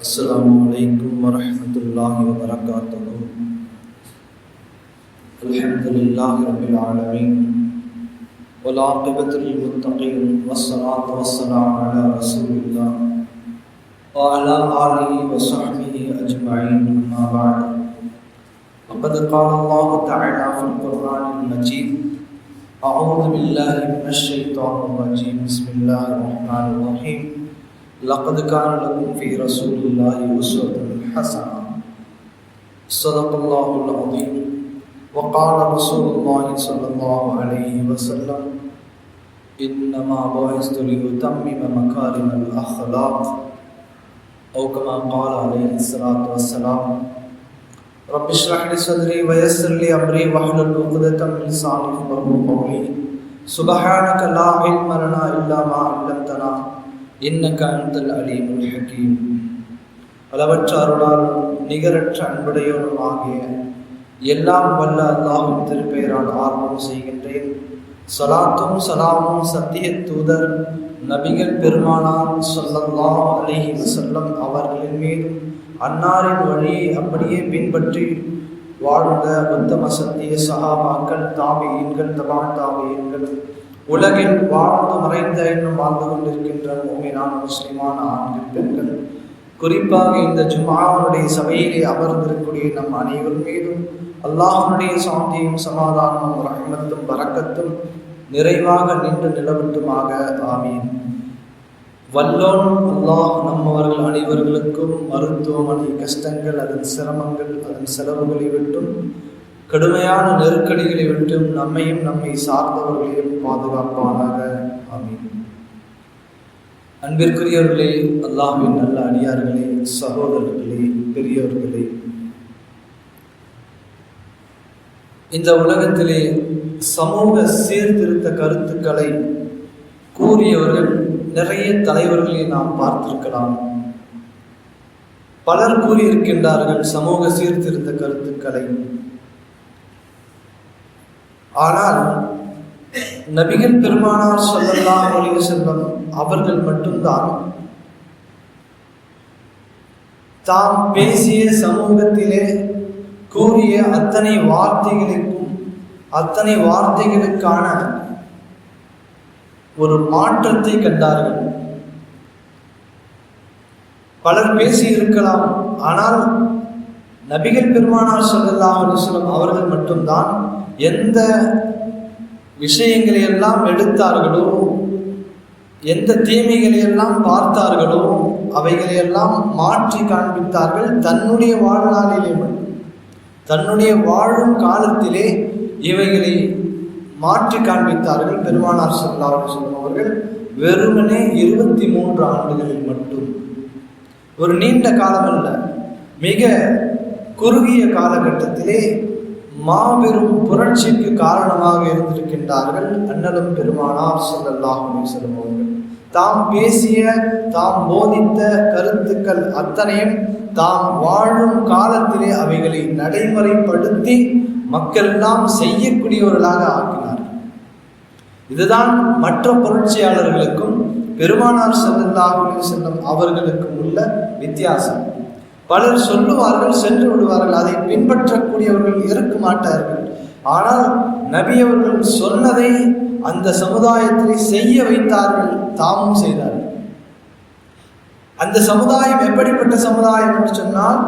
السلام عليكم ورحمة الله وبركاته. الحمد لله رب العالمين. والعاقبة للمتقين والصلاة والسلام على رسول الله وعلى آله وصحبه أجمعين أما بعد. وقد قال الله تعالى في القرآن المجيد أعوذ بالله من الشيطان الرجيم. بسم الله الرحمن الرحيم. لقد كان لكم في رسول الله أسوة حسنة. صدق الله العظيم. وقال رسول الله صلى الله عليه وسلم إنما بعثت لأتمم مكارم الأخلاق. أو كما قال عليه الصلاة والسلام رب اشرح لي صدري ويسر لي أمري واحلل عقدة من لساني يفقهوا قولي. سبحانك لا علم لنا إلا ما علمتنا. இன்னக அந்தல் அலீமுல் ஹக்கீம். அளவற்ற அருளாலும் நிகரற்ற அன்புடையோரும் ஆகிய எல்லாம் வல்ல அல்லாஹும் திருப்பெயரால் ஆர்வம் செய்கின்றேன். சலாத்தும் சலாமும் சத்திய தூதர் நபிகள் பெருமானார் சொல்லல்லாஹ் அலிஹி வசல்லம் அவர்களின் மீதும் அன்னாரின் வழியை அப்படியே பின்பற்றி வாழ்ந்த உத்தம சத்திய சகாபாக்கள் தாபியன்கள் தபா தாபியன்கள் உலகில் வாழ்ந்து மறைந்த இன்னும் வாழ்ந்து கொண்டிருக்கின்ற மூமினான முஸ்லிமான ஆண்கள் பெண்கள். குறிப்பாக இந்த ஜுமாவுடைய சபையிலே அமர்ந்திருக்கக்கூடிய நம் அனைவர் மீதும் அல்லாஹனுடைய சாந்தியும் சமாதானமும் ரஹ்மத்தும் வரக்கத்தும் நிறைவாக நின்று நிலவட்டுமாக. ஆமீன். வல்லோன் அல்லாஹ் நம்மவர்கள் அனைவர்களுக்கும் மருத்துவமனை கஷ்டங்கள் அதன் சிரமங்கள் அதன் செலவுகளை விட்டும். கடுமையான நெருக்கடிகளை விட்டும் நம்மையும் நம்மை சார்ந்தவர்களையும் பாதுகாப்பானாக. ஆமீன். அன்பிற்குரியவர்களே அல்லாஹின் நல்ல அடியார்களே சகோதரர்களே பெரியவர்களே இந்த உலகத்திலே சமூக சீர்திருத்த கருத்துக்களை கூறியவர்கள் நிறைய தலைவர்களை நாம் பார்த்திருக்கலாம். பலர் கூறியிருக்கின்றார்கள் சமூக சீர்திருத்த கருத்துக்களை. ஆனால் நபிகள் பெருமானார் சொல்லலாம் ஒளிவு செல்வம் அவர்கள் மட்டும்தான் தாம் பேசிய சமூகத்திலே கூறிய அத்தனை வார்த்தைகளுக்கும் அத்தனை வார்த்தைகளுக்கான ஒரு மாற்றத்தை கண்டார்கள். பலர் பேசியிருக்கலாம் ஆனால் நபிகள் பெருமானார் சொல்லலாம் அலிஸ்லம் அவர்கள் மட்டும்தான் எந்த விஷயங்களை எல்லாம் எடுத்தார்களோ எந்த தீமைகளை எல்லாம் பார்த்தார்களோ அவைகளை எல்லாம் மாற்றி காண்பித்தார்கள் தன்னுடைய வாழ்நாளிலே தன்னுடைய வாழும் காலத்திலே இவைகளை மாற்றி காண்பித்தார்கள் பெருமானார் சொல்லா அவர்கள் வெறுமனே இருபத்தி மூன்று ஆண்டுகளில் மட்டும். ஒரு நீண்ட காலம் அல்ல மிக குறுகிய காலகட்டத்திலே மாபெரும் புரட்சிக்கு காரணமாக இருந்திருக்கின்றார்கள் அண்ணலும் பெருமானார் சொல்லல்லாஹுமே சொல்லுவார்கள் தாம் பேசிய தாம் போதித்த கருத்துக்கள் அத்தனையும் தாம் வாழும் காலத்திலே அவைகளை நடைமுறைப்படுத்தி மக்கள் எல்லாம் செய்யக்கூடியவர்களாக ஆக்கினார் இதுதான் மற்ற புரட்சியாளர்களுக்கும் பெருமானார் செல்லல்லாஹுலே செல்லும் அவர்களுக்கும் உள்ள வித்தியாசம். பலர் சொல்லுவார்கள் சென்று விடுவார்கள். அதை பின்பற்றக்கூடியவர்கள் இருக்க மாட்டார்கள். ஆனால் நபி அவர்கள் சொன்னதை அந்த சமுதாயத்தை செய்ய வைத்தார்கள் தாமும் செய்தார்கள். அந்த சமுதாயம் எப்படிப்பட்ட சமுதாயம் என்று சொன்னால்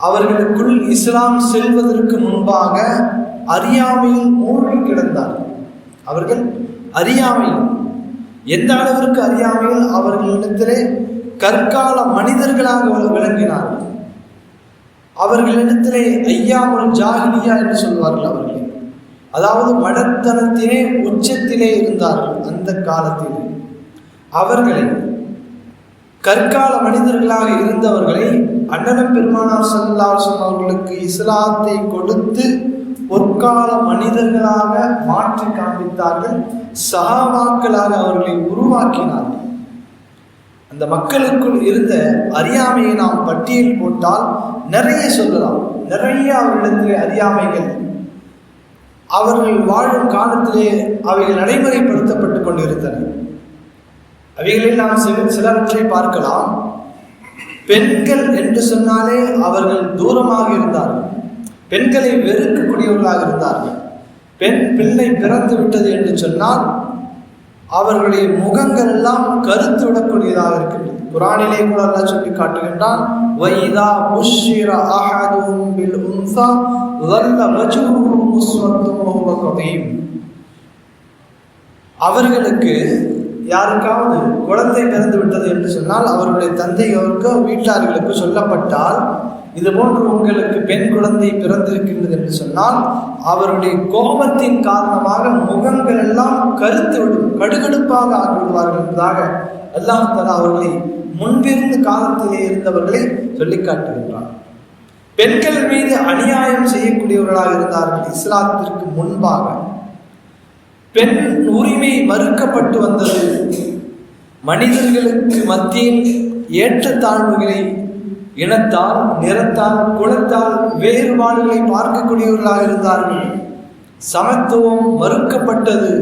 அவர்களுக்குள் இஸ்லாம் செல்வதற்கு முன்பாக அறியாமையில் மூழ்கி கிடந்தார்கள் அவர்கள் அறியாமையில் எந்த அளவிற்கு அறியாமையில் அவர்களிடத்திலே கற்கால மனிதர்களாக விளங்கினார்கள் அவர்களிடத்திலே ஐயாமல் ஜாகிலியா என்று சொல்வார்கள் அவர்களே. அதாவது மடத்தனத்திலே உச்சத்திலே இருந்தார்கள் அந்த காலத்தில். அவர்களை கற்கால மனிதர்களாக இருந்தவர்களை அண்ணனம் பெருமானார் சல்லாசம் அவர்களுக்கு இஸ்லாத்தை கொடுத்து பொற்கால மனிதர்களாக மாற்றி காண்பித்தார்கள். சகாவாக்களாக அவர்களை உருவாக்கினார்கள். அந்த மக்களுக்குள் இருந்த அறியாமையை நாம் பட்டியல் போட்டால் நிறைய சொல்லலாம். நிறைய அவர்களிடத்திலே அறியாமைகள். அவர்கள் வாழும் காலத்திலே அவைகள் நடைமுறைப்படுத்தப்பட்டு கொண்டிருந்தன. அவைகளில் நாம் சில சிலவற்றை பார்க்கலாம். பெண்கள் என்று சொன்னாலே அவர்கள் தூரமாக இருந்தார்கள். பெண்களை வெறுக்கக்கூடியவர்களாக இருந்தார்கள். பெண் பிள்ளை பிறந்து விட்டது என்று சொன்னால் அவர்களுடைய முகங்கள் எல்லாம் கருத்து விடக்கூடியதாக இருக்கின்றது. குரானிலே கூட அல்லா சொல்லி காட்டுகின்றான் வைதா முஷிர அஹதும் பில் உன்சா வல்ல வஜூஹு முஸ்வத்தும் வஹுவ அவர்களுக்கு யாருக்காவது குழந்தை பிறந்து விட்டது என்று சொன்னால் அவருடைய தந்தையோருக்கு வீட்டார்களுக்கு சொல்லப்பட்டால் இது போன்று உங்களுக்கு பெண் குழந்தை பிறந்திருக்கின்றது என்று சொன்னால் அவருடைய கோபத்தின் காரணமாக முகங்கள் எல்லாம் கருத்து விடும் கடுகடுப்பாக ஆகிவிடுவார்கள் என்பதாக எல்லாம் தலா அவர்களை முன்பிருந்து காலத்திலே இருந்தவர்களை சொல்லி காட்டுகின்றார் பெண்கள் மீது அநியாயம் செய்யக்கூடியவர்களாக இருந்தார்கள் இஸ்லாத்திற்கு முன்பாக. பெண் உரிமை மறுக்கப்பட்டு வந்தது. மனிதர்களுக்கு மத்தியில் ஏற்றத்தாழ்வுகளை இனத்தால் நிறத்தால் குலத்தால் வேறுபாடுகளை பார்க்கக்கூடியவர்களாக இருந்தார்கள். சமத்துவம் மறுக்கப்பட்டது.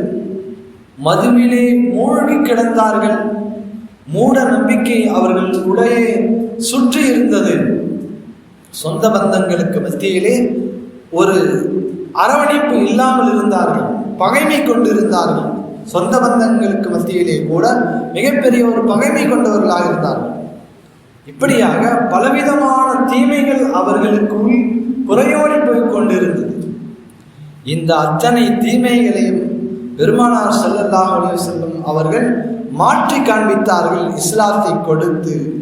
மதுவிலே மூழ்கி கிடந்தார்கள். மூட நம்பிக்கை அவர்கள் உடையே சுற்றி இருந்தது. சொந்த பந்தங்களுக்கு மத்தியிலே ஒரு அரவணைப்பு இல்லாமல் இருந்தார்கள். பகைமை கொண்டிருந்தார்கள். சொந்த பந்தங்களுக்கு மத்தியிலே கூட மிகப்பெரிய ஒரு பகைமை கொண்டவர்களாக இருந்தார்கள். இப்படியாக பலவிதமான தீமைகள் அவர்களுக்குள் புறையோடி போய் கொண்டிருந்தது. இந்த அத்தனை தீமைகளையும் பெருமானார் ஸல்லல்லாஹு செல்லும் அவர்கள் மாற்றி காண்பித்தார்கள் இஸ்லாத்தை கொடுத்து.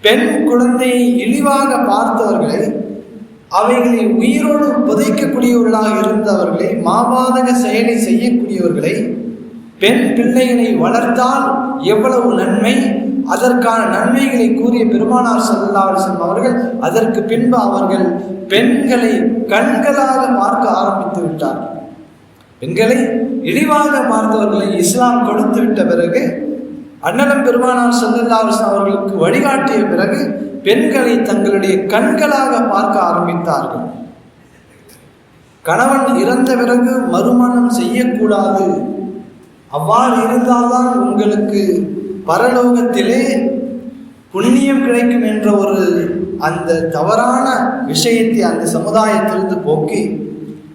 பெண் குழந்தையை இழிவாக பார்த்தவர்களை அவைகளை உயிரோடு புதைக்கக்கூடியவர்களாக இருந்தவர்களை மாபாதக செயலை செய்யக்கூடியவர்களை பெண் பிள்ளைகளை வளர்த்தால் எவ்வளவு நன்மை அதற்கான நன்மைகளை கூறிய பெருமானார் ஸல்லல்லாஹு அலைஹி அவர்கள் அதற்கு பின்பு அவர்கள் பெண்களை கண்களாக பார்க்க ஆரம்பித்து விட்டார்கள். பெண்களை இழிவாக பார்த்தவர்களை இஸ்லாம் கொடுத்து விட்ட பிறகு அண்ணலம் பெருமானார் ஸல்லல்லாஹு அவர்களுக்கு வழிகாட்டிய பிறகு பெண்களை தங்களுடைய கண்களாக பார்க்க ஆரம்பித்தார்கள். கணவன் இறந்த பிறகு மறுமணம் செய்யக்கூடாது. அவ்வாறு இருந்தால்தான் உங்களுக்கு பரலோகத்திலே புண்ணியம் கிடைக்கும் என்ற ஒரு அந்த தவறான விஷயத்தை அந்த சமுதாயத்திலிருந்து போக்கி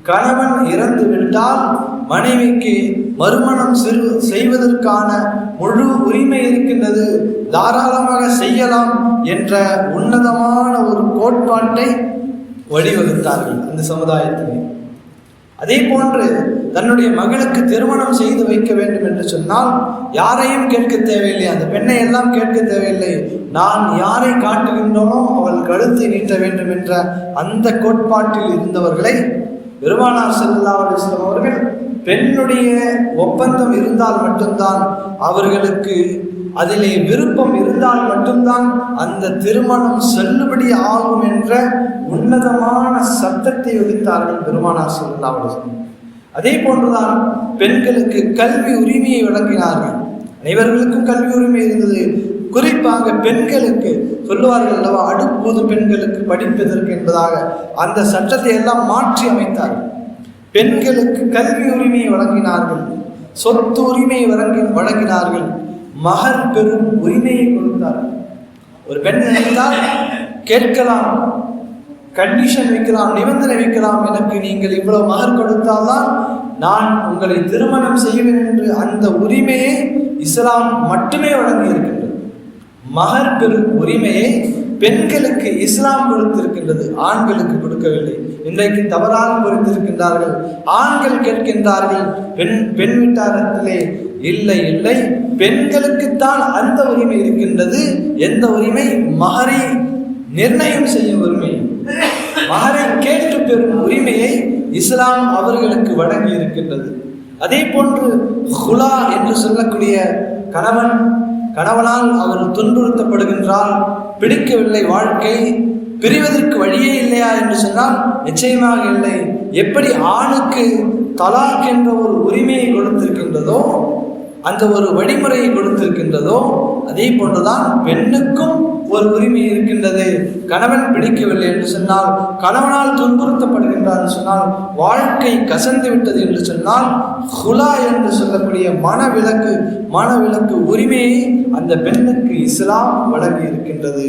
கணவன் இறந்து விட்டால் மனைவிக்கு மறுமணம் சிறு செய்வதற்கான முழு உரிமை இருக்கின்றது. தாராளமாக செய்யலாம் என்ற உன்னதமான ஒரு கோட்பாட்டை வழிவகுத்தார்கள் அந்த சமுதாயத்திலே. அதே போன்று தன்னுடைய மகளுக்கு திருமணம் செய்து வைக்க வேண்டும் என்று சொன்னால் யாரையும் கேட்க தேவையில்லை. அந்த பெண்ணை எல்லாம் கேட்க தேவையில்லை. நான் யாரை காட்டுகின்றனோ அவள் கழுத்தை நீட்ட வேண்டும் என்ற அந்த கோட்பாட்டில் இருந்தவர்களை பெருமானார் செல்லா அலிஸ்லாம் அவர்கள் பெண்ணுடைய ஒப்பந்தம் இருந்தால் மட்டும்தான் அவர்களுக்கு அதிலே விருப்பம் இருந்தால் மட்டும்தான் அந்த திருமணம் செல்லுபடி ஆகும் என்ற உன்னதமான சத்தத்தை வகித்தார்கள் பெருமானார் செல்லா அலிஸ்லாம் அதே போன்றுதான் பெண்களுக்கு கல்வி உரிமையை வழங்கினார்கள். அனைவர்களுக்கும் கல்வி உரிமை இருந்தது. குறிப்பாக பெண்களுக்கு சொல்லுவார்கள் அல்லவா அடுப்போது பெண்களுக்கு படிப்பதற்கு என்பதாக அந்த சட்டத்தை எல்லாம் மாற்றி அமைத்தார்கள் பெண்களுக்கு கல்வி உரிமையை வழங்கினார்கள் சொத்து உரிமையை வழங்கி வழங்கினார்கள் மகர் பெறும் உரிமையை கொடுத்தார்கள் ஒரு பெண் நினைத்தால் கேட்கலாம் கண்டிஷன் வைக்கலாம் நிபந்தனை வைக்கலாம் எனக்கு நீங்கள் இவ்வளவு மகர் கொடுத்தால்தான் நான் உங்களை திருமணம் செய்வேன் என்று அந்த உரிமையை இஸ்லாம் மட்டுமே வழங்கி மகர் பெறும் உரிமையை பெண்களுக்கு இஸ்லாம் கொடுத்திருக்கின்றது ஆண்களுக்கு கொடுக்கவில்லை. இன்றைக்கு தவறாக புரிந்திருக்கின்றார்கள். ஆண்கள் கேட்கின்றார்கள் பெண் பெண் வீட்டாரத்திலே இல்லை இல்லை. பெண்களுக்குத்தான் அந்த உரிமை இருக்கின்றது. எந்த உரிமை? மகரை நிர்ணயம் செய்யும் உரிமை. மகரை கேட்டு பெறும் உரிமையை இஸ்லாம் அவர்களுக்கு வழங்கி இருக்கின்றது. அதே போன்று ஹுலா என்று சொல்லக்கூடிய கணவன் கணவனால் அவர் துன்புறுத்தப்படுகின்றால் பிடிக்கவில்லை வாழ்க்கை. பிரிவதற்கு வழியே இல்லையா என்று சொன்னால் நிச்சயமாக இல்லை. எப்படி ஆணுக்கு தலாக் என்ற ஒரு உரிமையை கொடுத்திருக்கின்றதோ அந்த ஒரு வழிமுறையை கொடுத்திருக்கின்றதோ அதே போன்றுதான் பெண்ணுக்கும் ஒரு உரிமை இருக்கின்றது. கணவன் பிடிக்கவில்லை என்று சொன்னால் கணவனால் துன்புறுத்தப்படுகின்றார் என்று சொன்னால் வாழ்க்கை கசந்து விட்டது என்று சொன்னால் ஹுலா என்று சொல்லக்கூடிய மனவிலக்கு மனவிலக்கு உரிமையை அந்த பெண்ணுக்கு இஸ்லாம் வழங்கி இருக்கின்றது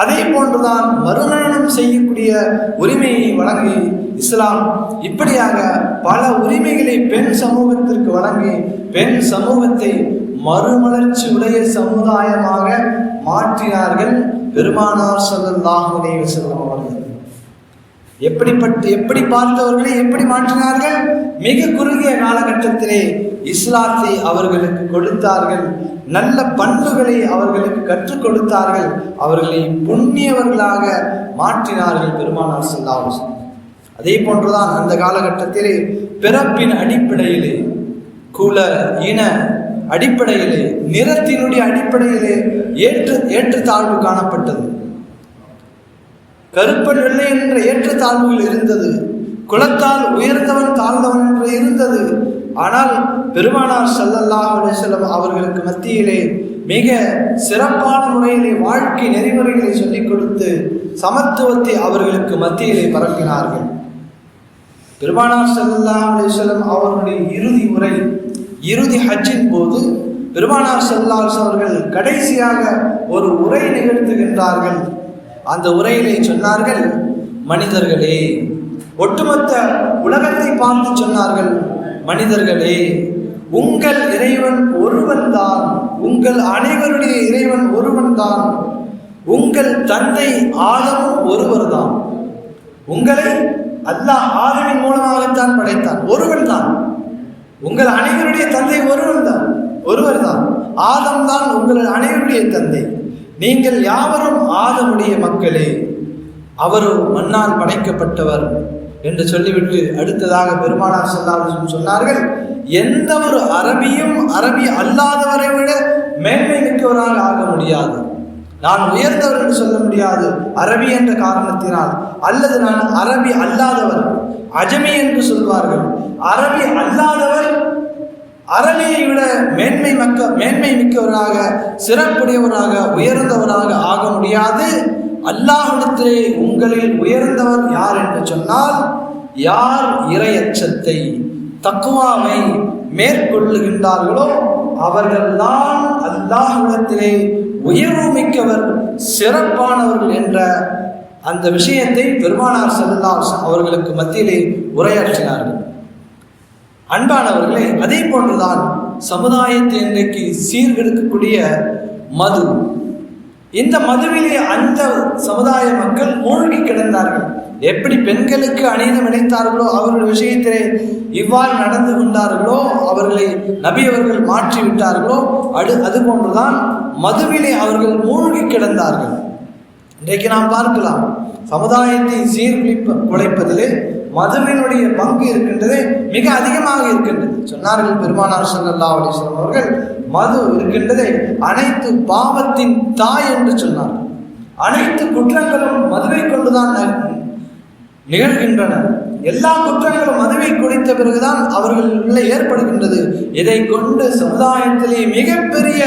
அதே போன்றுதான் மறுமணம் செய்யக்கூடிய உரிமையை வழங்கி இஸ்லாம் இப்படியாக பல உரிமைகளை பெண் சமூகத்திற்கு வழங்கி பெண் சமூகத்தை மறுமலர்ச்சி உடைய சமுதாயமாக மாற்றினார்கள் பெருமானார் ஸல்லல்லாஹு அலைஹி வஸல்லம் அவர்கள். எப்படிப்பட்டு எப்படி பார்த்தவர்களை எப்படி மாற்றினார்கள்? மிக குறுகிய காலகட்டத்திலே இஸ்லாத்தை அவர்களுக்கு கொடுத்தார்கள் நல்ல பண்புகளை அவர்களுக்கு கற்றுக் கொடுத்தார்கள் அவர்களை புண்ணியவர்களாக மாற்றினார்கள் பெருமானார் ஸல்லல்லாஹு அதே போன்றுதான் அந்த காலகட்டத்திலே பிறப்பின் அடிப்படையிலே குல இன அடிப்படையிலே நிறத்தினுடைய அடிப்படையிலே ஏற்று ஏற்றுத்தாழ்வு காணப்பட்டது. கருப்பன் வெள்ளை என்ற ஏற்றத்தாழ்வுகள் இருந்தது குலத்தால் உயர்ந்தவன் தாழ்ந்தவன் என்று இருந்தது ஆனால் பெருமானார் ஸல்லல்லாஹு அலைஹி அவர்களுக்கு மத்தியிலே மிக சிறப்பான முறையிலே வாழ்க்கை நெறிமுறைகளை சொல்லிக் கொடுத்து சமத்துவத்தை அவர்களுக்கு மத்தியிலே பரப்பினார்கள். பெருமானார் ஸல்லல்லாஹு அலைஹி வஸல்லம் அவர்களுடைய இறுதி முறை இறுதி ஹஜ்ஜின் போது பெருமானார் ஸல்லல்லாஹு அவர்கள் கடைசியாக ஒரு உரை நிகழ்த்துகின்றார்கள். அந்த உரையிலே சொன்னார்கள் மனிதர்களே ஒட்டுமொத்த உலகத்தை பார்த்து சொன்னார்கள் மனிதர்களே உங்கள் இறைவன் ஒருவன் தான் உங்கள் அனைவருடைய இறைவன் ஒருவன் தான் உங்கள் தந்தை ஆதமும் ஒருவர் தான் உங்களை அல்லாஹ் ஆதமின் மூலமாகத்தான் படைத்தான். ஒருவன் தான் உங்கள் அனைவருடைய தந்தை ஒருவன் தான் ஒருவர் தான் ஆதம் தான் உங்கள் அனைவருடைய தந்தை. நீங்கள் யாவரும் ஆதமுடைய மக்களே அவரும் மண்ணால் படைக்கப்பட்டவர். என்று சொல்லிவிட்டு அடுத்ததாக பெருமானார் சொல்லாமல் சொன்னார்கள் எந்த ஒரு அரபியும் அரபி அல்லாதவரை விட மேன்மை மிக்கவராக ஆக முடியாது. நான் உயர்ந்தவர் என்று சொல்ல முடியாது அரபி என்ற காரணத்தினால். அல்லது நான் அரபி அல்லாதவர் அஜமி என்று சொல்வார்கள். அரபி அல்லாதவர் அரபியை விட மேன்மை மக்க மேன்மை மிக்கவராக சிறப்புடையவராக உயர்ந்தவராக ஆக முடியாது. அல்லாஹிடத்திலே உங்களில் உயர்ந்தவர் யார் என்று சொன்னால் யார் இரையச்சத்தை தக்குவாவை மேற்கொள்ளுகின்றார்களோ அவர்கள்தான் அல்லாஹிடத்திலே உயர்வு மிக்கவர் சிறப்பானவர்கள் என்ற அந்த விஷயத்தை பெருமானார் செல்லார் அவர்களுக்கு மத்தியிலே உரையாற்றினார்கள். அன்பானவர்களே அதே போன்றுதான் சமுதாயத்தை இன்றைக்கு சீர்கெடுக்கக்கூடிய மது இந்த மதுவிலே அந்த சமுதாய மக்கள் மூழ்கி கிடந்தார்கள். எப்படி பெண்களுக்கு அநீதம் இணைத்தார்களோ அவர்கள் விஷயத்திலே இவ்வாறு நடந்து கொண்டார்களோ அவர்களை நபி அவர்கள் மாற்றி விட்டார்களோ அது அதுபோன்றுதான் மதுவிலே அவர்கள் மூழ்கி கிடந்தார்கள். இன்றைக்கு நாம் பார்க்கலாம். சமுதாயத்தை சீர்குலைப்ப குலைப்பதிலே மதுவினுடைய பங்கு இருக்கின்றது மிக அதிகமாக இருக்கின்றது. சொன்னார்கள் பெருமானார் சல்லா அலிஸ்லாம் அவர்கள் மது இருக்கின்றது அனைத்து பாவத்தின் தாய் என்று சொன்னார். அனைத்து குற்றங்களும் மதுவை கொண்டுதான் நிகழ்கின்றன. எல்லா குற்றங்களும் மதுவை குடித்த பிறகுதான் அவர்களுள்ள ஏற்படுகின்றது. இதை கொண்டு சமுதாயத்திலே மிகப்பெரிய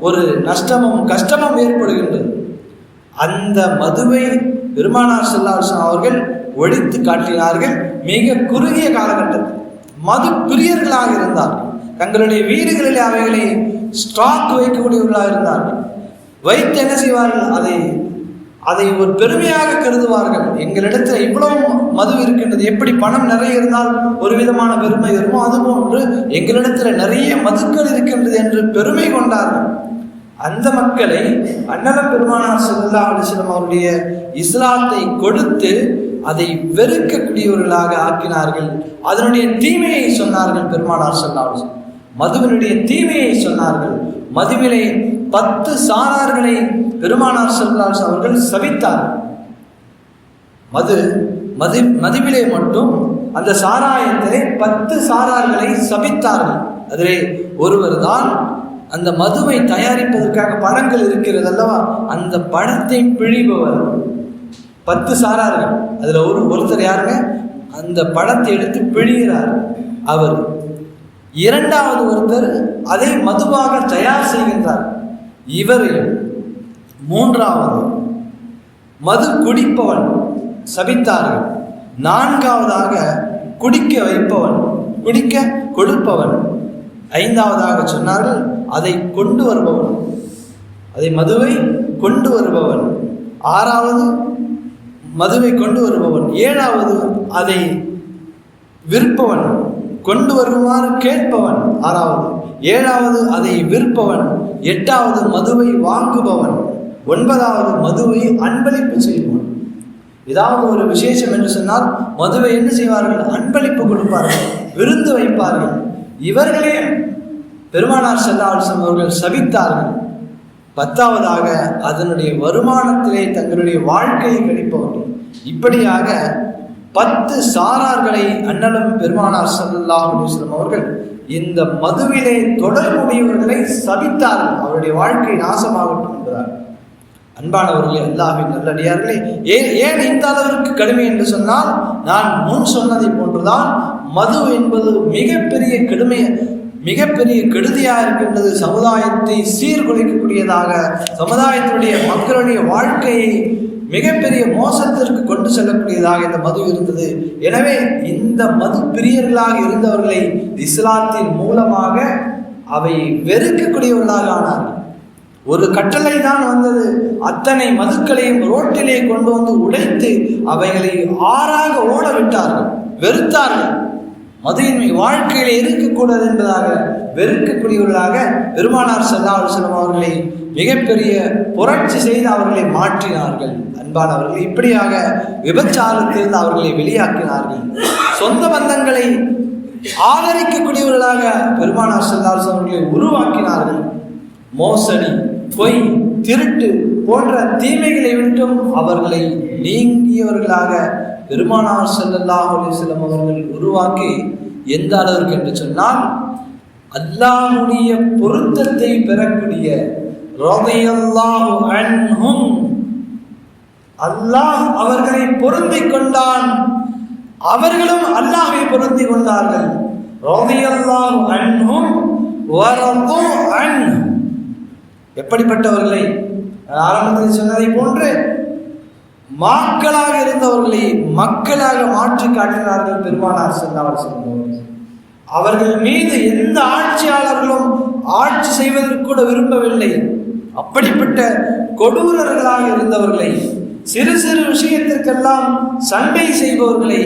ஒரு நஷ்டமும் கஷ்டமும் ஏற்படுகின்றது. அந்த மதுவை பெருமானார் செல்லாசன் அவர்கள் ஒழித்து காட்டினார்கள் மிக குறுகிய காலகட்டத்தில் மது பிரியர்களாக இருந்தார்கள். தங்களுடைய வீடுகளில் அவைகளை ஸ்டாக் வைக்கக்கூடியவர்களாக இருந்தார்கள். வைத்து என்ன செய்வார்கள்? அதை அதை ஒரு பெருமையாக கருதுவார்கள். எங்களிடத்தில் இவ்வளவு மது இருக்கின்றது எப்படி பணம் நிறைய இருந்தால் ஒரு விதமான பெருமை வருமோ? அதுபோன்று எங்களிடத்தில் நிறைய மதுக்கள் இருக்கின்றது என்று பெருமை கொண்டார்கள். அந்த மக்களை அன்னலம் பெருமானார் ஸல்லல்லாஹு அலைஹி அவருடைய இஸ்லாத்தை கொடுத்து அதை வெறுக்கக்கூடியவர்களாக ஆக்கினார்கள். அதனுடைய தீமையை சொன்னார்கள் பெருமானார் ஸல்லல்லாஹு மதுவினுடைய தீமையை சொன்னார்கள். மதுவிலே பத்து சாரார்களை பெருமானார் ஸல்லல்லாஹு அவர்கள் சபித்தார் மது மது மதுவிலே மட்டும் அந்த சாராயத்திலே பத்து சாரார்களை சபித்தார்கள் அதிலே ஒருவர் தான் அந்த மதுவை தயாரிப்பதற்காக பழங்கள் இருக்கிறது அல்லவா? அந்த பழத்தை பிழிபவர். பத்து சாரார்கள். அதில் ஒரு ஒருத்தர் யாருங்க? அந்த பழத்தை எடுத்து பிழிகிறார். அவர் இரண்டாவது ஒருத்தர் அதை மதுவாக தயார் செய்கின்றார். இவர் மூன்றாவது மது குடிப்பவன் சபித்தார்கள். நான்காவதாக குடிக்க வைப்பவன் குடிக்க கொடுப்பவன். ஐந்தாவதாக சொன்னார்கள் அதை கொண்டு வருபவன். அதை மதுவை கொண்டு வருபவன். ஆறாவது மதுவை கொண்டு வருபவன். ஏழாவது அதை விற்பவன். கொண்டு வருமாறு கேட்பவன். ஆறாவது ஏழாவது அதை விற்பவன். எட்டாவது மதுவை வாங்குபவன். ஒன்பதாவது மதுவை அன்பளிப்பு செய்வான் ஏதாவது ஒரு விசேஷம் என்று சொன்னால் மதுவை என்ன செய்வார்கள்? அன்பளிப்பு கொடுப்பார்கள் விருந்து வைப்பார்கள். இவர்களே பெருமானார் செல்லாசம் அவர்கள் சபித்தார்கள். பத்தாவதாக அதனுடைய வருமானத்திலே தங்களுடைய வாழ்க்கையை கழிப்பவர்கள். இப்படியாக பத்து சாரார்களை அண்ணலும் பெருமானார் சல்லாஹ் அலுவலம் அவர்கள் இந்த மதுவிலே தொடர்புடையவர்களை சபித்தார்கள். அவருடைய வாழ்க்கை நாசமாகட்டும் என்பதால். அன்பானவர்களே அல்லாஹின் நல்லடியார்களே ஏன் ஏன் இந்த அளவிற்கு கடுமை என்று சொன்னால் நான் முன் சொன்னதை போன்றுதான் மது என்பது மிகப்பெரிய கடுமை மிகப்பெரிய கெடுதியாக இருக்கின்றது. சமுதாயத்தை சீர்குலைக்கக்கூடியதாக சமுதாயத்தினுடைய மக்களுடைய வாழ்க்கையை மிகப்பெரிய மோசத்திற்கு கொண்டு செல்லக்கூடியதாக இந்த மது இருந்தது. எனவே இந்த மது பிரியர்களாக இருந்தவர்களை இஸ்லாத்தின் மூலமாக அவை வெறுக்கக்கூடியவர்களாக ஆனார்கள். ஒரு கட்டளை தான் வந்தது. அத்தனை மதுக்களையும் ரோட்டிலே கொண்டு வந்து உடைத்து அவைகளை ஆறாக ஓட விட்டார்கள். வெறுத்தார்கள். மதுவின்மை வாழ்க்கையில் இருக்கக்கூடாது என்பதாக வெறுக்கக்கூடியவர்களாக பெருமானார் செல்லா செல்லும் அவர்களை மிகப்பெரிய புரட்சி செய்து அவர்களை மாற்றினார்கள். அன்பானவர்கள் இப்படியாக விபச்சாரத்திலிருந்து அவர்களை வெளியாக்கினார்கள். சொந்த பந்தங்களை ஆதரிக்கக்கூடியவர்களாக பெருமானார் சல்லா அவர்களை உருவாக்கினார்கள். மோசடி பொய் திருட்டு போன்ற தீமைகளை விட்டும் அவர்களை நீங்கியவர்களாக பெருமானார் செல்லல்லாஹ் அலிஸ்லம் அவர்கள் உருவாக்கி எந்த அளவிற்கு என்று சொன்னால் அல்லாஹுடைய பொருத்தத்தை பெறக்கூடிய அல்லாஹ் அவர்களை பொருந்தி கொண்டான். அவர்களும் அல்லாஹை பொருந்தி கொண்டார்கள். அன்ஹும் எப்படிப்பட்டவர்களை? ஆரம்பத்தில் சொன்னதை போன்று மாக்களாக இருந்தவர்களை மக்களாக மாற்றி காட்டினார்கள் பெருமானார் செல்லாமல் சொன்னவர்கள் அவர்கள் மீது எந்த ஆட்சியாளர்களும் ஆட்சி செய்வதற்கு கூட விரும்பவில்லை. அப்படிப்பட்ட கொடூரர்களாக இருந்தவர்களை சிறு சிறு விஷயத்திற்கெல்லாம் சண்டை செய்பவர்களை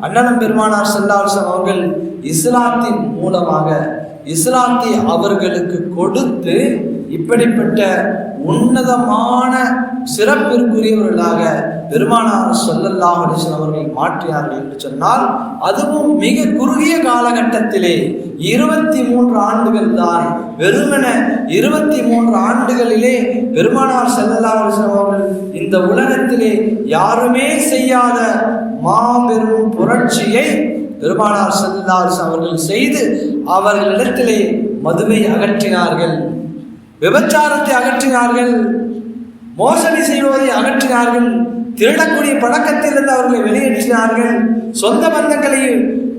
அண்ணனம் பெருமானார் செல்லாசம் அவர்கள் இஸ்லாத்தின் மூலமாக இஸ்லாத்தை அவர்களுக்கு கொடுத்து இப்படிப்பட்ட உன்னதமான சிறப்பிற்குரியவர்களாக பெருமானார் சொல்லல்லாஹ் அலிஸ்லாம் அவர்கள் மாற்றினார்கள் என்று சொன்னால் அதுவும் மிக குறுகிய காலகட்டத்திலே இருபத்தி மூன்று ஆண்டுகள் தான். வெறுமன இருபத்தி மூன்று ஆண்டுகளிலே பெருமானார் செல்லல்லா அலிஸ்லாம் அவர்கள் இந்த உலகத்திலே யாருமே செய்யாத மாபெரும் புரட்சியை பெருமானார் செல்லல்லா அலிஸ்லாம் அவர்கள் செய்து அவர்களிடத்திலே மதுவை அகற்றினார்கள். விபச்சாரத்தை அகற்றினார்கள் மோசடி செய்வதை அகற்றினார்கள் திருடக்கூடிய பழக்கத்திலிருந்து அவர்களை வெளியேற்றினார்கள் சொந்த பந்தங்களை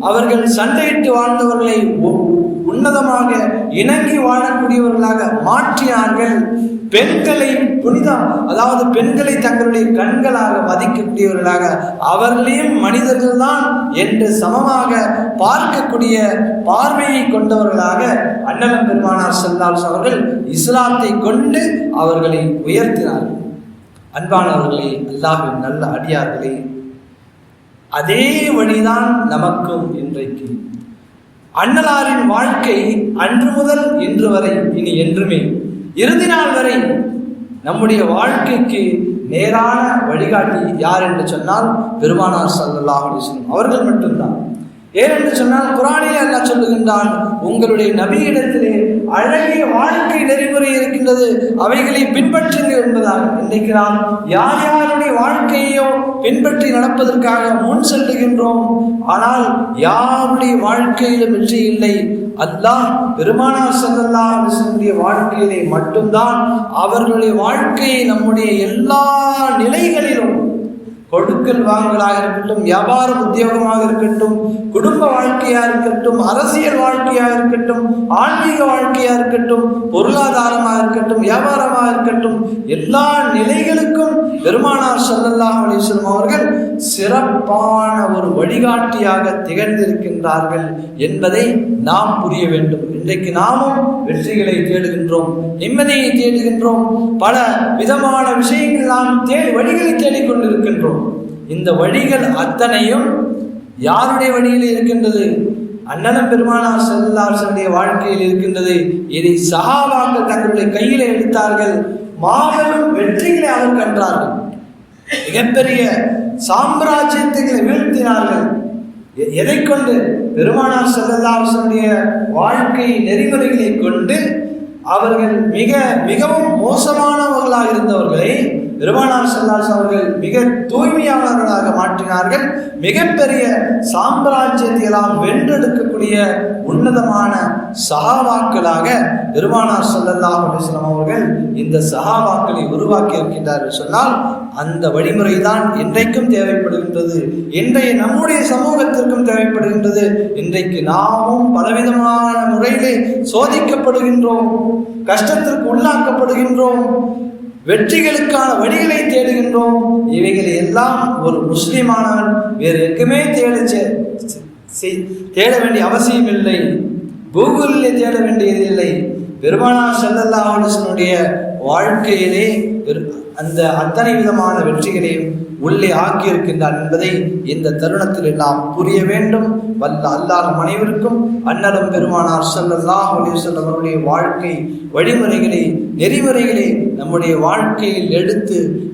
அவர்கள் சண்டையிட்டு வாழ்ந்தவர்களை உன்னதமாக இணங்கி வாழக்கூடியவர்களாக மாற்றினார்கள். பெண்களை புனிதம் அதாவது பெண்களை தங்களுடைய கண்களாக மதிக்கக்கூடியவர்களாக அவர்களையும் மனிதர்கள் தான் என்று சமமாக பார்க்கக்கூடிய பார்வையை கொண்டவர்களாக அண்ணலம் பெருமானார் செல்லால் அவர்கள் இஸ்லாத்தை கொண்டு அவர்களை உயர்த்தினார்கள் அன்பானவர்களே அல்லாஹின் நல்ல அடியார்களே அதே வழிதான் நமக்கும் இன்றைக்கு அண்ணலாரின் வாழ்க்கை அன்று முதல் இன்று வரை இனி என்றுமே. இறுதி நாள் வரை நம்முடைய வாழ்க்கைக்கு நேரான வழிகாட்டி யார் என்று சொன்னால் பெருமானார் சல்லாஹ் அலிஸ்லம் அவர்கள் மட்டும்தான். ஏனென்று சொன்னால் குரானிலே அல்லா சொல்லுகின்றான் உங்களுடைய நபியிடத்திலே அழகிய வாழ்க்கை நெறிமுறை இருக்கின்றது அவைகளை பின்பற்றுங்கள் என்பதாக. இன்றைக்கு நாம் யார் யாருடைய வாழ்க்கை பின்பற்றி நடப்பதற்காக முன் செல்லுகின்றோம். ஆனால் யாருடைய வாழ்க்கையிலும் வெற்றி இல்லை. அல்லாஹ் பெருமானார் சல்லல்லா வாழ்க்கையிலே மட்டும்தான் அவர்களுடைய வாழ்க்கையை நம்முடைய எல்லா நிலைகளிலும் கொடுக்கல் வாங்கலாக இருக்கட்டும் வியாபார உத்தியோகமாக இருக்கட்டும் குடும்ப வாழ்க்கையாக இருக்கட்டும் அரசியல் வாழ்க்கையாக இருக்கட்டும் ஆன்மீக வாழ்க்கையாக இருக்கட்டும் பொருளாதாரமாக இருக்கட்டும் வியாபாரமாக இருக்கட்டும் எல்லா நிலைகளுக்கும் பெருமானார் சல்லல்லாஹ் அலிஸ்லம் அவர்கள் சிறப்பான ஒரு வழிகாட்டியாக திகழ்ந்திருக்கின்றார்கள் என்பதை நாம் புரிய வேண்டும். இன்றைக்கு நாமும் வெற்றிகளை தேடுகின்றோம் நிம்மதியை தேடுகின்றோம் பல விதமான விஷயங்கள் நாம் தேடி வழிகளை தேடிக்கொண்டிருக்கின்றோம் இந்த வழிகள் அத்தனையும் யாருடைய வழியில் இருக்கின்றது? அண்ணனம் பெருமானார் செல்லாசனுடைய வாழ்க்கையில் இருக்கின்றது. இதை சகாவாக்கள் தங்களுடைய கையில் எடுத்தார்கள். மாபெரும் வெற்றிகளை அவர் கண்டார்கள் மிகப்பெரிய சாம்ராஜ்யத்துகளை வீழ்த்தினார்கள். எ- எதை கொண்டு? பெருமானார் செல்லதாசனுடைய வாழ்க்கை நெறிமுறைகளை கொண்டு அவர்கள் மிக மிகவும் மோசமானவர்களாக இருந்தவர்களை பெருமானார் செல்லாஸ் அவர்கள் மிக தூய்மையானவர்களாக மாற்றினார்கள். மிகப்பெரிய சாம்ராஜ்யத்தை எல்லாம் வென்றெடுக்கக்கூடிய உன்னதமான சகாவாக்களாக பெருமானார் செல்லல்லா அலைஹி அவர்கள் இந்த சகாவாக்களை உருவாக்கி இருக்கின்றார்கள் சொன்னால் அந்த வழிமுறை தான் இன்றைக்கும் தேவைப்படுகின்றது. இன்றைய நம்முடைய சமூகத்திற்கும் தேவைப்படுகின்றது. இன்றைக்கு நாமும் பலவிதமான முறையிலே சோதிக்கப்படுகின்றோம் கஷ்டத்திற்கு உள்ளாக்கப்படுகின்றோம். வெற்றிகளுக்கான வழிகளை தேடுகின்றோம். இவைகளை எல்லாம் ஒரு முஸ்லிமானவன் வேறு எங்குமே தேட தேட வேண்டிய அவசியம் இல்லை. கூகுளில் தேட வேண்டியது இல்லை. பெருமானா அலைஹி வாழ்க்கையிலே அந்த அத்தனை விதமான வெற்றிகளையும் உள்ளே ஆக்கியிருக்கின்றார் என்பதை இந்த தருணத்தில் நாம் புரிய வேண்டும். வல்ல அல்லாஹ் மனைவிற்கும் அனைவருக்கும் அன்னலம் பெருமானார் ஸல்லல்லாஹு அலைஹி அவருடைய வாழ்க்கை வழிமுறைகளை நெறிமுறைகளை நம்முடைய வாழ்க்கையில் எடுத்து